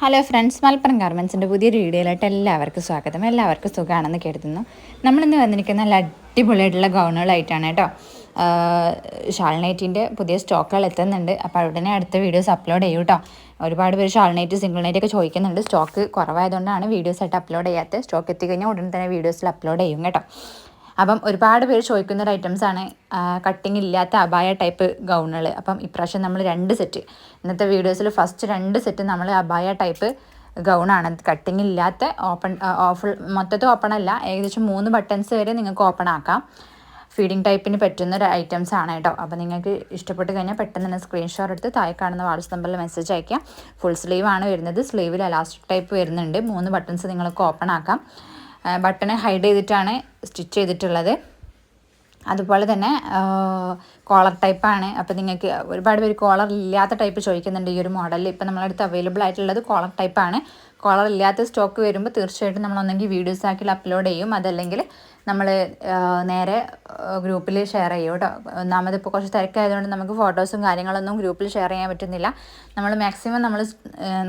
Hello friends Malappuram ഗാർമെൻസിന്റെ പുതിയൊരു വീഡിയോയിലായിട്ട് എല്ലാവർക്കും സ്വാഗതം. എല്ലാവർക്കും സുഖമാണെന്ന് കരുതുന്നു. നമ്മളിന്ന് വന്നിരിക്കുന്ന നല്ല അടിപൊളിയായിട്ടുള്ള ഗൗണുകളായിട്ടാണ് കേട്ടോ. ഷാൾനൈറ്റിന്റെ പുതിയ സ്റ്റോക്കുകൾ എത്തുന്നുണ്ട്. അപ്പോൾ ഉടനെ അടുത്ത വീഡിയോസ് അപ്ലോഡ് ചെയ്യും കേട്ടോ. ഒരുപാട് പേര് ഷാൾനൈറ്റ് സിംഗിൾ നൈറ്റ് ഒക്കെ ചോദിക്കുന്നുണ്ട്. സ്റ്റോക്ക് കുറവായതുകൊണ്ടാണ് വീഡിയോസ് ആയിട്ട് അപ്ലോഡ് ചെയ്യാത്തത്. സ്റ്റോക്ക് എത്തിക്കഴിഞ്ഞാൽ ഉടൻ തന്നെ വീഡിയോസിൽ അപ്ലോഡ് ചെയ്യും കേട്ടോ. അപ്പം ഒരുപാട് പേര് ചോദിക്കുന്ന ഒരു ഐറ്റംസാണ് കട്ടിങ് ഇല്ലാത്ത അബായ ടൈപ്പ് ഗൗണുകൾ. അപ്പം ഇപ്രാവശ്യം നമ്മൾ രണ്ട് സെറ്റ് ഇന്നത്തെ വീഡിയോസിൽ ഫസ്റ്റ് രണ്ട് സെറ്റ് നമ്മൾ അബായ ടൈപ്പ് ഗൗണാണ് കട്ടിങ് ഇല്ലാത്ത ഓപ്പൺ ഓഫ് മൊത്തത്തിൽ ഓപ്പൺ അല്ല. ഏകദേശം മൂന്ന് ബട്ടൺസ് വരെ നിങ്ങൾക്ക് ഓപ്പൺ ആക്കാം. ഫീഡിങ് ടൈപ്പിന് പറ്റുന്ന ഒരു ഐറ്റംസ് ആണ് കേട്ടോ. അപ്പോൾ നിങ്ങൾക്ക് ഇഷ്ടപ്പെട്ട് കഴിഞ്ഞാൽ പെട്ടെന്ന് തന്നെ സ്ക്രീൻഷോട്ട് എടുത്ത് താഴെ കാണുന്ന വാട്സ് നമ്പറിൽ മെസ്സേജ് അയക്കാം ഫുൾ സ്ലീവ് ആണ് വരുന്നത്. സ്ലീവിൽ അലാസ്റ്റിക് ടൈപ്പ് വരുന്നുണ്ട്. മൂന്ന് ബട്ടൺസ് നിങ്ങൾക്ക് ഓപ്പൺ ആക്കാം. ബട്ടൺ ഹൈഡ് ചെയ്തിട്ടാണ് സ്റ്റിച്ച് ചെയ്തിട്ടുള്ളത്. അതുപോലെ തന്നെ കോളർ ടൈപ്പാണ് അപ്പോൾ നിങ്ങൾക്ക് ഒരുപാട് പേര് കോളർ ഇല്ലാത്ത ടൈപ്പ് ചോദിക്കുന്നുണ്ട്. ഈ ഒരു മോഡലിൽ ഇപ്പോൾ നമ്മളടുത്ത് അവൈലബിൾ ആയിട്ടുള്ളത് കോളർ ടൈപ്പാണ് കോളർ ഇല്ലാത്ത സ്റ്റോക്ക് വരുമ്പോൾ തീർച്ചയായിട്ടും നമ്മൾ ഒന്നെങ്കിൽ വീഡിയോസ് ആക്കി അപ്ലോഡ് ചെയ്യും. അതല്ലെങ്കിൽ നമ്മൾ നേരെ ഗ്രൂപ്പിൽ ഷെയർ ചെയ്യും കേട്ടോ ഒന്നാമതിപ്പോൾ കുറച്ച് തിരക്കായതുകൊണ്ട് നമുക്ക് ഫോട്ടോസും കാര്യങ്ങളൊന്നും ഗ്രൂപ്പിൽ ഷെയർ ചെയ്യാൻ പറ്റുന്നില്ല. നമ്മൾ മാക്സിമം നമ്മൾ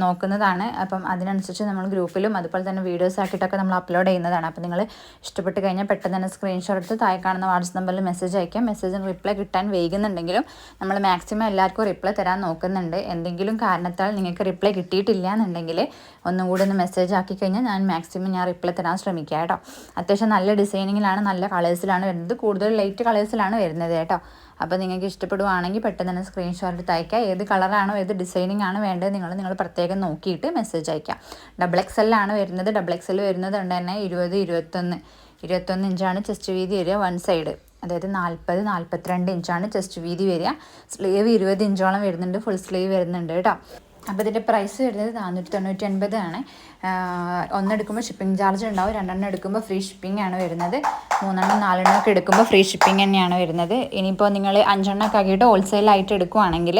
നോക്കുന്നതാണ്. അപ്പം അതിനനുസരിച്ച് നമ്മൾ ഗ്രൂപ്പിലും അതുപോലെ തന്നെ വീഡിയോസ് ആക്കിയിട്ടൊക്കെ നമ്മൾ അപ്ലോഡ് ചെയ്യുന്നതാണ്. അപ്പം നിങ്ങൾ ഇഷ്ടപ്പെട്ട് കഴിഞ്ഞാൽ പെട്ടെന്ന് തന്നെ സ്ക്രീൻഷോട്ട് എടുത്ത് താഴെ കാണുന്ന വാട്സപ്പ് നമ്പറിൽ മെസ്സേജ് അയക്കാം. മെസ്സേജിന് റിപ്ലൈ കിട്ടാൻ വൈകുന്നുണ്ടെങ്കിലും നമ്മൾ മാക്സിമം എല്ലാവർക്കും റിപ്ലൈ തരാൻ നോക്കുന്നുണ്ട്. എന്തെങ്കിലും കാരണത്താൽ നിങ്ങൾക്ക് റിപ്ലൈ കിട്ടിയിട്ടില്ല എന്നുണ്ടെങ്കിൽ ഒന്നും കൂടി ഒന്ന് മെസ്സേജ് ആക്കി കഴിഞ്ഞാൽ ഞാൻ മാക്സിമം ഞാൻ റിപ്ലൈ തരാൻ ശ്രമിക്കാം കേട്ടോ. അത്യാവശ്യം നല്ല ഡിസൈനിങ്ങിലാണ് നല്ല കളേഴ്സിലാണ് വരുന്നത്. കൂടുതൽ ലൈറ്റ് കളേഴ്സിലാണ് വരുന്നത് കേട്ടോ. അപ്പോൾ നിങ്ങൾക്ക് ഇഷ്ടപ്പെടുവാണെങ്കിൽ പെട്ടെന്ന് തന്നെ സ്ക്രീൻഷോട്ട് അയക്കുക ഏത് കളറാണോ ഏത് ഡിസൈനിങ് ആണ് വേണ്ടത് നിങ്ങൾ നിങ്ങൾ പ്രത്യേകം നോക്കിയിട്ട് മെസ്സേജ് അയക്കാം ഡബിൾ എക്സ് എല്ലാണ് വരുന്നത്. ഡബിൾ എക്സ് എൽ വരുന്നത് കൊണ്ട് തന്നെ ഇരുപത് ഇരുപത്തൊന്ന് ഇരുപത്തൊന്ന് ഇഞ്ചാണ് ചെസ്റ്റ് വീതി വരിക വൺ സൈഡ് അതായത് നാൽപ്പത് നാൽപ്പത്തിരണ്ട് ഇഞ്ചാണ് ചെസ്റ്റ് വീതി വരിക. സ്ലീവ് ഇരുപത് ഇഞ്ചോളം വരുന്നുണ്ട് ഫുൾ സ്ലീവ് വരുന്നുണ്ട് കേട്ടോ. അപ്പോൾ ഇതിന്റെ പ്രൈസ് വരുന്നത് നാനൂറ്റി തൊണ്ണൂറ്റി ഒൻപതാണ് ഒന്നെടുക്കുമ്പോൾ ഷിപ്പിംഗ് ചാർജ് ഉണ്ടാവും രണ്ടെണ്ണം എടുക്കുമ്പോൾ ഫ്രീ ഷിപ്പിംഗ് ആണ് വരുന്നത്. മൂന്നെണ്ണം നാലെണ്ണം ഒക്കെ എടുക്കുമ്പോൾ ഫ്രീ ഷിപ്പിംഗ് തന്നെയാണ് വരുന്നത്. ഇനിയിപ്പോൾ നിങ്ങൾ അഞ്ചെണ്ണം ഒക്കെ ആക്കിയിട്ട് ഹോൾസെയിലായിട്ട് എടുക്കുവാണെങ്കിൽ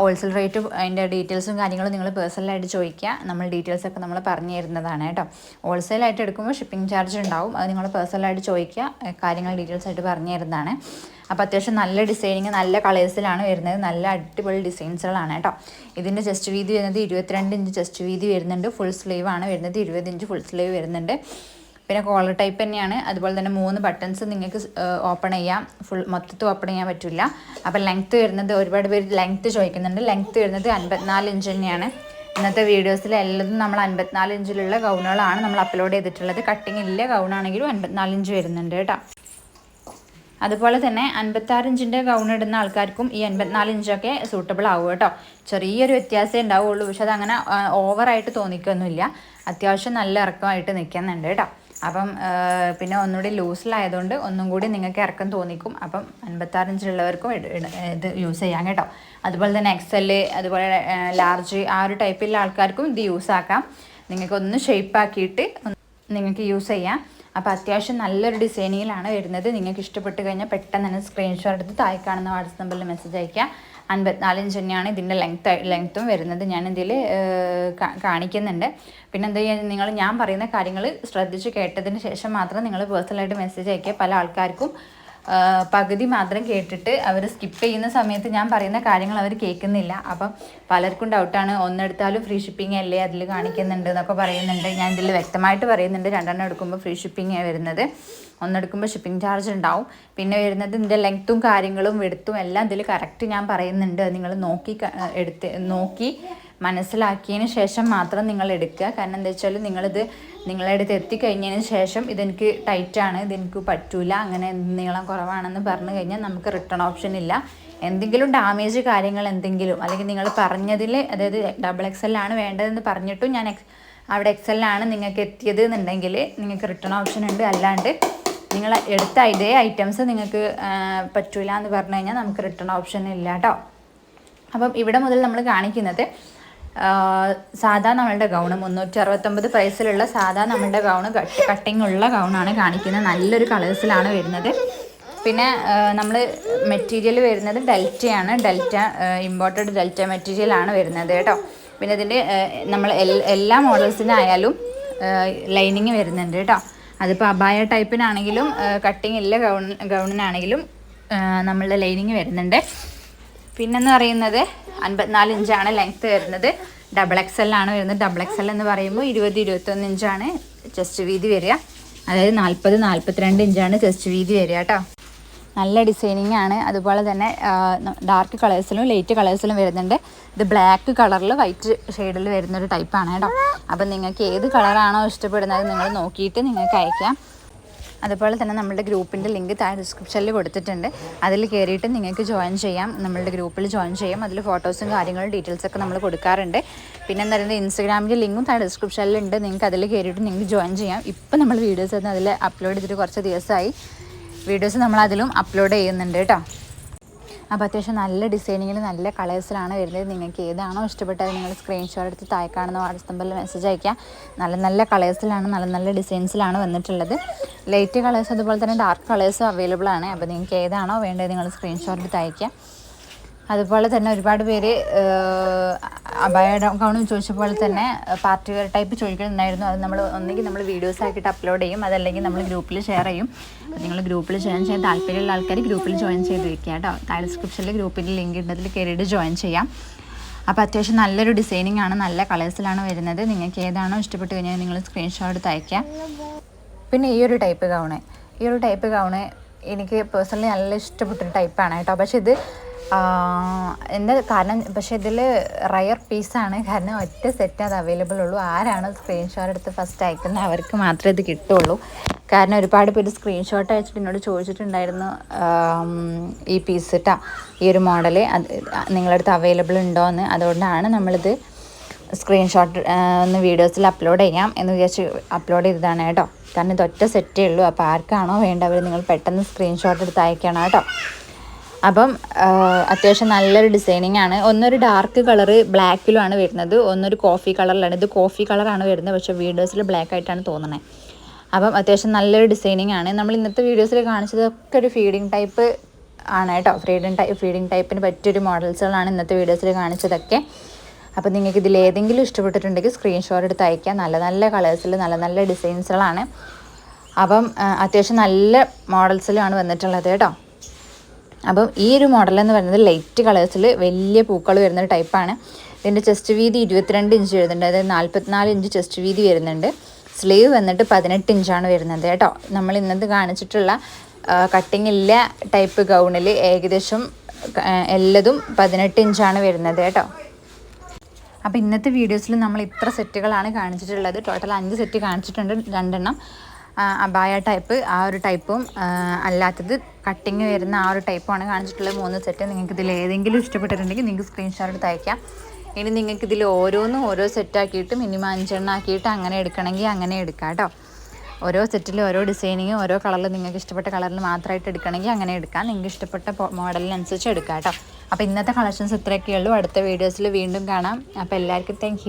ഹോൾസെയിൽ റേറ്റ് അതിന്റെ ഡീറ്റെയിൽസും കാര്യങ്ങളും നിങ്ങൾ പേഴ്സണലായിട്ട് ചോദിക്കുക. നമ്മൾ ഡീറ്റെയിൽസ് ഒക്കെ നമ്മൾ പറഞ്ഞു തരുന്നതാണ് കേട്ടോ. ഹോൾസെയിലായിട്ട് എടുക്കുമ്പോൾ ഷിപ്പിംഗ് ചാർജ് ഉണ്ടാവും. അത് നിങ്ങൾ പേഴ്സണലായിട്ട് ചോദിക്കുക. കാര്യങ്ങൾ ഡീറ്റെയിൽസ് ആയിട്ട് പറഞ്ഞു തരുന്നതാണ്. അപ്പോൾ അത്യാവശ്യം നല്ല ഡിസൈനിങ് നല്ല കളേഴ്സിലാണ് വരുന്നത്. നല്ല അടിപൊളി ഡിസൈൻസുകളാണ് കേട്ടോ. ഇതിന്റെ ചെസ്റ്റ് വീതി വരുന്നത് ഇരുപത്തിരണ്ട് ഇഞ്ച് ചെസ്റ്റ് വീതി വരുന്നുണ്ട്. ഫുൾ സ്ലീവ് ആണ് വരുന്നത്. ഇരുപത് ഇഞ്ച് ഫുൾ സ്ലീവ് വരുന്നുണ്ട്. പിന്നെ കോളർ ടൈപ്പ് തന്നെയാണ്. അതുപോലെ തന്നെ മൂന്ന് ബട്ടൺസ് നിങ്ങൾക്ക് ഓപ്പൺ ചെയ്യാം. ഫുൾ മൊത്തത്തിൽ ഓപ്പൺ ചെയ്യാൻ പറ്റില്ല അപ്പോൾ ലെങ്ത്ത് വരുന്നത് ഒരുപാട് പേര് ലെങ്ത്ത് ചോദിക്കുന്നുണ്ട്. ലെങ്ത്ത് വരുന്നത് അൻപത്തിനാല് ഇഞ്ച് തന്നെയാണ്. ഇന്നത്തെ വീഡിയോസിൽ എല്ലാം നമ്മൾ അൻപത്തിനാല് ഇഞ്ചിലുള്ള ഗൗണുകളാണ് നമ്മൾ അപ്ലോഡ് ചെയ്തിട്ടുള്ളത്. കട്ടിങ് ഇല്ല ഗൗണാണെങ്കിലും അൻപത്തിനാല് ഇഞ്ച് വരുന്നുണ്ട് കേട്ടോ. അതുപോലെ തന്നെ അൻപത്താറ് ഇഞ്ചിന്റെ ഗൗൺ ഇടുന്ന ആൾക്കാർക്കും ഈ അൻപത്തിനാല് ഇഞ്ചൊക്കെ സൂട്ടബിൾ ആവും കേട്ടോ. ചെറിയൊരു വ്യത്യാസമേ ഉണ്ടാവുള്ളൂ. പക്ഷെ അതങ്ങനെ ഓവറായിട്ട് തോന്നിക്കൊന്നുമില്ല. അത്യാവശ്യം നല്ല ഇറക്കമായിട്ട് നിൽക്കുന്നുണ്ട് കേട്ടോ. അപ്പം പിന്നെ ഒന്നുകൂടി ലൂസിലായതുകൊണ്ട് ഒന്നും കൂടി നിങ്ങൾക്ക് ഇറക്കം തോന്നിക്കും. അപ്പം അൻപത്താറ് ഇഞ്ചുള്ളവർക്കും ഇത് യൂസ് ചെയ്യാം കേട്ടോ. അതുപോലെ തന്നെ എക്സൽ അതുപോലെ ലാർജ് ആ ഒരു ടൈപ്പിലുള്ള ആൾക്കാർക്കും ഇത് യൂസ് ആക്കാം. നിങ്ങൾക്ക് ഒന്ന് ഷേപ്പ് ആക്കിയിട്ട് നിങ്ങൾക്ക് യൂസ് ചെയ്യാം. അപ്പോൾ അത്യാവശ്യം നല്ലൊരു ഡിസൈനിങ്ങിലാണ് വരുന്നത്. നിങ്ങൾക്ക് ഇഷ്ടപ്പെട്ട് കഴിഞ്ഞാൽ പെട്ടെന്ന് തന്നെ സ്ക്രീൻഷോട്ട് എടുത്ത് താഴെ കാണുന്ന വാട്സപ്പ് നമ്പറിൽ മെസ്സേജ് അയക്കുക അൻപത്തിനാല് ഇഞ്ച് തന്നെയാണ് ഇതിന്റെ ലെങ്ത് ലെങ്ത്തും വരുന്നത്. ഞാൻ ഇതിൽ കാണിക്കുന്നുണ്ട്. പിന്നെ എന്താ ചെയ്യുക നിങ്ങൾ ഞാൻ പറയുന്ന കാര്യങ്ങൾ ശ്രദ്ധിച്ച് കേട്ടതിന് ശേഷം മാത്രം നിങ്ങൾ പേഴ്സണലായിട്ട് മെസ്സേജ് അയക്കുക. പല ആൾക്കാർക്കും പകുതി മാത്രം കേട്ടിട്ട് അവർ സ്കിപ്പ് ചെയ്യുന്ന സമയത്ത് ഞാൻ പറയുന്ന കാര്യങ്ങൾ അവർ കേൾക്കുന്നില്ല. അപ്പം പലർക്കും ഡൗട്ടാണ് ഒന്നെടുത്താലും ഫ്രീ ഷിപ്പിംഗ് അല്ലേ അതിൽ കാണിക്കുന്നുണ്ട് എന്നൊക്കെ പറയുന്നുണ്ട്. ഞാൻ ഇതിൽ വ്യക്തമായിട്ട് പറയുന്നുണ്ട്. രണ്ടെണ്ണം എടുക്കുമ്പോൾ ഫ്രീ ഷിപ്പിംഗ് വരുന്നത്. ഒന്നെടുക്കുമ്പോൾ ഷിപ്പിംഗ് ചാർജ് ഉണ്ടാവും. പിന്നെ വരുന്നത് ഇതിന്റെ ലെങ്ത്തും കാര്യങ്ങളും വെടുത്തും എല്ലാം ഇതിൽ കറക്റ്റ് ഞാൻ പറയുന്നുണ്ട്. നിങ്ങൾ നോക്കി എടുത്ത് നോക്കി മനസ്സിലാക്കിയതിന് ശേഷം മാത്രം നിങ്ങൾ എടുക്കുക. കാരണം എന്താ വെച്ചാൽ നിങ്ങളിത് നിങ്ങളുടെ അടുത്ത് എത്തിക്കഴിഞ്ഞതിന് ശേഷം ഇതെനിക്ക് ടൈറ്റാണ് ഇതെനിക്ക് പറ്റൂല അങ്ങനെ നീളം കുറവാണെന്ന് പറഞ്ഞു കഴിഞ്ഞാൽ നമുക്ക് റിട്ടേൺ ഓപ്ഷൻ ഇല്ല. എന്തെങ്കിലും ഡാമേജ് കാര്യങ്ങൾ എന്തെങ്കിലും അല്ലെങ്കിൽ നിങ്ങൾ പറഞ്ഞതിൽ അതായത് ഡബിൾ എക്സ് ആണ് വേണ്ടതെന്ന് പറഞ്ഞിട്ടും ഞാൻ എക്സ് അവിടെ എക്സലിലാണ് നിങ്ങൾക്ക് എത്തിയത് എന്നുണ്ടെങ്കിൽ നിങ്ങൾക്ക് റിട്ടേൺ ഓപ്ഷൻ ഉണ്ട്. അല്ലാണ്ട് നിങ്ങൾ എടുത്ത ഇതേ ഐറ്റംസ് നിങ്ങൾക്ക് പറ്റൂല എന്ന് പറഞ്ഞു കഴിഞ്ഞാൽ നമുക്ക് റിട്ടേൺ ഓപ്ഷൻ ഇല്ല കേട്ടോ അപ്പം ഇവിടെ മുതൽ നമ്മൾ കാണിക്കുന്നത് സാധാ നമ്മളുടെ ഗൗണ് മുന്നൂറ്റി അറുപത്തൊമ്പത് പ്രൈസിലുള്ള സാധാ നമ്മളുടെ ഗൗണ് കട്ടിങ് ഉള്ള ഗൗണാണ് കാണിക്കുന്നത്. നല്ലൊരു കളേഴ്സിലാണ് വരുന്നത്. പിന്നെ നമ്മൾ മെറ്റീരിയൽ വരുന്നത് ഡെൽറ്റയാണ് ഡെൽറ്റ ഇമ്പോർട്ടഡ് ഡെൽറ്റ മെറ്റീരിയലാണ് വരുന്നത് കേട്ടോ. പിന്നെ ഇതിന്റെ നമ്മൾ എല്ലാ മോഡൽസിനായാലും ലൈനിങ് വരുന്നുണ്ട് കേട്ടോ. അതിപ്പോൾ അബായ ടൈപ്പിനാണെങ്കിലും കട്ടിങ് ഇല്ല ഗൗൺ ഗൗണിനാണെങ്കിലും നമ്മളുടെ ലൈനിങ് വരുന്നുണ്ട്. പിന്നെന്ന് പറയുന്നത് അൻപത്തിനാല് ഇഞ്ചാണ് ലെങ്ത് വരുന്നത്. ഡബിൾ എക്സ് എൽ ആണ് വരുന്നത്. ഡബിൾ എക്സ് എൽ എന്ന് പറയുമ്പോൾ ഇരുപത് ഇരുപത്തൊന്ന് ഇഞ്ചാണ് ചെസ്റ്റ് വീതി വരിക. അതായത് നാൽപ്പത് നാൽപ്പത്തിരണ്ട് ഇഞ്ചാണ് ചെസ്റ്റ് വീതി വരിക കേട്ടോ. നല്ല ഡിസൈനിങ് ആണ്. അതുപോലെ തന്നെ ഡാർക്ക് കളേഴ്സിലും ലൈറ്റ് കളേഴ്സിലും വരുന്നുണ്ട്. ഇത് ബ്ലാക്ക് കളറിൽ വൈറ്റ് ഷെയ്ഡിൽ വരുന്നൊരു ടൈപ്പാണ് കേട്ടോ. അപ്പം നിങ്ങൾക്ക് ഏത് കളറാണോ ഇഷ്ടപ്പെടുന്നത് നിങ്ങൾ നോക്കിയിട്ട് നിങ്ങൾക്ക് അയക്കാം. അതുപോലെ തന്നെ നമ്മുടെ ഗ്രൂപ്പിന്റെ ലിങ്ക് താഴെ ഡിസ്ക്രിപ്ഷനിൽ കൊടുത്തിട്ടുണ്ട്. അതിൽ കയറിയിട്ട് നിങ്ങൾക്ക് ജോയിൻ ചെയ്യാം. നമ്മളുടെ ഗ്രൂപ്പിൽ ജോയിൻ ചെയ്യാം. അതിൽ ഫോട്ടോസും കാര്യങ്ങളും ഡീറ്റെയിൽസൊക്കെ നമ്മൾ കൊടുക്കാറുണ്ട്. പിന്നെ എന്താ പറയുക ഇൻസ്റ്റഗ്രാമിന്റെ ലിങ്കും താഴെ ഡിസ്ക്രിപ്ഷനിലുണ്ട് നിങ്ങൾക്ക് അതിൽ കയറിയിട്ട് നിങ്ങൾക്ക് ജോയിൻ ചെയ്യാം. ഇപ്പം നമ്മൾ വീഡിയോസ് ഒന്നും അതിൽ അപ്ലോഡ് ചെയ്തിട്ട് കുറച്ച് ദിവസമായി. വീഡിയോസ് നമ്മൾ അതിലും അപ്ലോഡ് ചെയ്യുന്നുണ്ട് കേട്ടോ. അപ്പോൾ അത്യാവശ്യം നല്ല ഡിസൈനിങ്ങിൽ നല്ല കളേഴ്സിലാണ് വരുന്നത്. നിങ്ങൾക്ക് ഏതാണോ ഇഷ്ടപ്പെട്ടത് നിങ്ങൾ സ്ക്രീൻഷോട്ട് എടുത്ത് താഴെ കാണുന്ന വാട്സപ്പ് നമ്പറിൽ മെസ്സേജ് അയക്കുക നല്ല നല്ല കളേഴ്സിലാണ് നല്ല നല്ല ഡിസൈൻസിലാണ് വന്നിട്ടുള്ളത്. ലൈറ്റ് കളേഴ്സ് അതുപോലെ തന്നെ ഡാർക്ക് കളേഴ്സും അവൈലബിൾ ആണ്. അപ്പോൾ നിങ്ങൾക്ക് ഏതാണോ വേണ്ടത് നിങ്ങൾ സ്ക്രീൻഷോട്ട് എടുത്ത് അയക്കുക അതുപോലെ തന്നെ ഒരുപാട് പേര് അബായ ഗൗൺ ചോദിച്ചപ്പോൾ തന്നെ പാർട്ടി വെയർ ടൈപ്പ് ചോദിക്കുന്നുണ്ടായിരുന്നു. അത് നമ്മൾ ഒന്നെങ്കിൽ നമ്മൾ വീഡിയോസ് ആക്കിയിട്ട് അപ്ലോഡ് ചെയ്യും. അതല്ലെങ്കിൽ നമ്മൾ ഗ്രൂപ്പിൽ ഷെയർ ചെയ്യും. അപ്പോൾ നിങ്ങൾ ഗ്രൂപ്പിൽ ജോയിൻ ചെയ്യാൻ താല്പര്യമുള്ള ആൾക്കാർ ഗ്രൂപ്പിൽ ജോയിൻ ചെയ്ത് വയ്ക്കുക കേട്ടോ. താഴെ ഡിസ്ക്രിപ്ഷനിൽ ഗ്രൂപ്പിന്റെ ലിങ്ക് ഉണ്ട്. അതിൽ കയറിയിട്ട് ജോയിൻ ചെയ്യാം. അപ്പോൾ അത്യാവശ്യം നല്ലൊരു ഡിസൈനിങ് ആണ്. നല്ല കളേഴ്സിലാണ് വരുന്നത്. നിങ്ങൾക്ക് ഏതാണോ ഇഷ്ടപ്പെട്ട് കഴിഞ്ഞാൽ നിങ്ങൾ സ്ക്രീൻഷോട്ട് എടുത്ത് അയക്കാം പിന്നെ ഈ ഒരു ടൈപ്പ് ഗൗണ് ഈ ഒരു ടൈപ്പ് ഗൗണ് എനിക്ക് പേഴ്സണലി നല്ല ഇഷ്ടപ്പെട്ടൊരു ടൈപ്പാണ് കേട്ടോ. പക്ഷേ ഇത് എന്താ കാരണം പക്ഷെ ഇതിൽ റയർ പീസാണ് കാരണം ഒറ്റ സെറ്റ് അത് അവൈലബിൾ ഉള്ളൂ. ആരാണ് സ്ക്രീൻഷോട്ട് എടുത്ത് ഫസ്റ്റ് അയക്കുന്നത് അവർക്ക് മാത്രമേ ഇത് കിട്ടുള്ളൂ. കാരണം ഒരുപാട് പേര് സ്ക്രീൻഷോട്ട് അയച്ചിട്ട് എന്നോട് ചോദിച്ചിട്ടുണ്ടായിരുന്നു ഈ പീസ് കേട്ടോ ഈ ഒരു മോഡൽ അത് നിങ്ങളടുത്ത് അവൈലബിൾ ഉണ്ടോ എന്ന് അതുകൊണ്ടാണ് നമ്മളിത് സ്ക്രീൻഷോട്ട് ഒന്ന് വീഡിയോസിൽ അപ്ലോഡ് ചെയ്യാം എന്ന് വിചാരിച്ച് അപ്ലോഡ് ചെയ്തതാണ് കേട്ടോ. കാരണം ഇത് ഒറ്റ സെറ്റേ ഉള്ളൂ. അപ്പോൾ ആർക്കാണോ വേണ്ടവർ നിങ്ങൾ പെട്ടെന്ന് സ്ക്രീൻഷോട്ട് എടുത്ത് അയക്കണം കേട്ടോ. അപ്പം അത്യാവശ്യം നല്ലൊരു ഡിസൈനിങ് ആണ് ഒന്നൊരു ഡാർക്ക് കളറ് ബ്ലാക്കിലുമാണ് വരുന്നത്. ഒന്നൊരു കോഫി കളറിലാണ്. ഇത് കോഫി കളറാണ് വരുന്നത്. പക്ഷേ വീഡിയോസിൽ ബ്ലാക്ക് ആയിട്ടാണ് തോന്നുന്നത് അപ്പം അത്യാവശ്യം നല്ലൊരു ഡിസൈനിങ് ആണ് നമ്മൾ ഇന്നത്തെ വീഡിയോസിൽ കാണിച്ചതൊക്കെ ഒരു ഫീഡിങ് ടൈപ്പ് ആണ് കേട്ടോ. ഫീഡിങ് ടൈപ്പ് ഫീഡിങ് ടൈപ്പിന് പറ്റിയൊരു മോഡൽസുകളാണ് ഇന്നത്തെ വീഡിയോസിൽ കാണിച്ചതൊക്കെ. അപ്പം നിങ്ങൾക്ക് ഇതിൽ ഏതെങ്കിലും ഇഷ്ടപ്പെട്ടിട്ടുണ്ടെങ്കിൽ സ്ക്രീൻഷോട്ട് എടുത്ത് അയക്കാം നല്ല നല്ല കളേഴ്സിൽ നല്ല നല്ല ഡിസൈൻസുകളാണ്. അപ്പം അത്യാവശ്യം നല്ല മോഡൽസിലാണ് വന്നിട്ടുള്ളത് കേട്ടോ. അപ്പം ഈ ഒരു മോഡൽ എന്ന് പറയുന്നത് ലൈറ്റ് കളേഴ്സിൽ വലിയ പൂക്കൾ വരുന്ന ടൈപ്പാണ് ഇതിന്റെ ചെസ്റ്റ് വീതി ഇരുപത്തിരണ്ട് ഇഞ്ച് വരുന്നുണ്ട്. അതായത് നാൽപ്പത്തിനാല് ഇഞ്ച് ചെസ്റ്റ് വീതി വരുന്നുണ്ട്. സ്ലീവ് വന്നിട്ട് പതിനെട്ട് ഇഞ്ചാണ് വരുന്നത് കേട്ടോ. നമ്മൾ ഇന്നത്തെ കാണിച്ചിട്ടുള്ള കട്ടിങ് ഇല്ല ടൈപ്പ് ഗൗണിൽ ഏകദേശം എല്ലതും പതിനെട്ട് ഇഞ്ചാണ് വരുന്നത് കേട്ടോ. അപ്പോൾ ഇന്നത്തെ വീഡിയോസിൽ നമ്മൾ ഇത്ര സെറ്റുകളാണ് കാണിച്ചിട്ടുള്ളത്. ടോട്ടൽ അഞ്ച് സെറ്റ് കാണിച്ചിട്ടുണ്ട്. രണ്ടെണ്ണം. അബായ ടൈപ്പ് ആ ഒരു ടൈപ്പും അല്ലാത്തത് കട്ടിങ് വരുന്ന ആ ഒരു ടൈപ്പുമാണ് കാണിച്ചിട്ടുള്ളത്. മൂന്ന് സെറ്റ് നിങ്ങൾക്ക് ഇതിൽ ഏതെങ്കിലും ഇഷ്ടപ്പെട്ടിട്ടുണ്ടെങ്കിൽ നിങ്ങൾക്ക് സ്ക്രീൻഷോട്ട് അയക്കാം. ഇനി നിങ്ങൾക്ക് ഇതിൽ ഓരോന്നും ഓരോ സെറ്റാക്കിയിട്ട് മിനിമം അഞ്ചെണ്ണം ആക്കിയിട്ട് അങ്ങനെ എടുക്കണമെങ്കിൽ അങ്ങനെ എടുക്കാം കേട്ടോ ഓരോ സെറ്റിലും ഓരോ ഡിസൈനിങ് ഓരോ കളറിൽ നിങ്ങൾക്ക് ഇഷ്ടപ്പെട്ട കളറിൽ മാത്രമായിട്ട് എടുക്കണമെങ്കിൽ അങ്ങനെ എടുക്കാം. നിങ്ങൾക്ക് ഇഷ്ടപ്പെട്ട മോഡലിനനുസരിച്ച് എടുക്കാം കേട്ടോ അപ്പോൾ ഇന്നത്തെ കളക്ഷൻസ് ഇത്രയൊക്കെ ഉള്ളൂ. അടുത്ത വീഡിയോസിൽ വീണ്ടും കാണാം. അപ്പോൾ എല്ലാവർക്കും താങ്ക്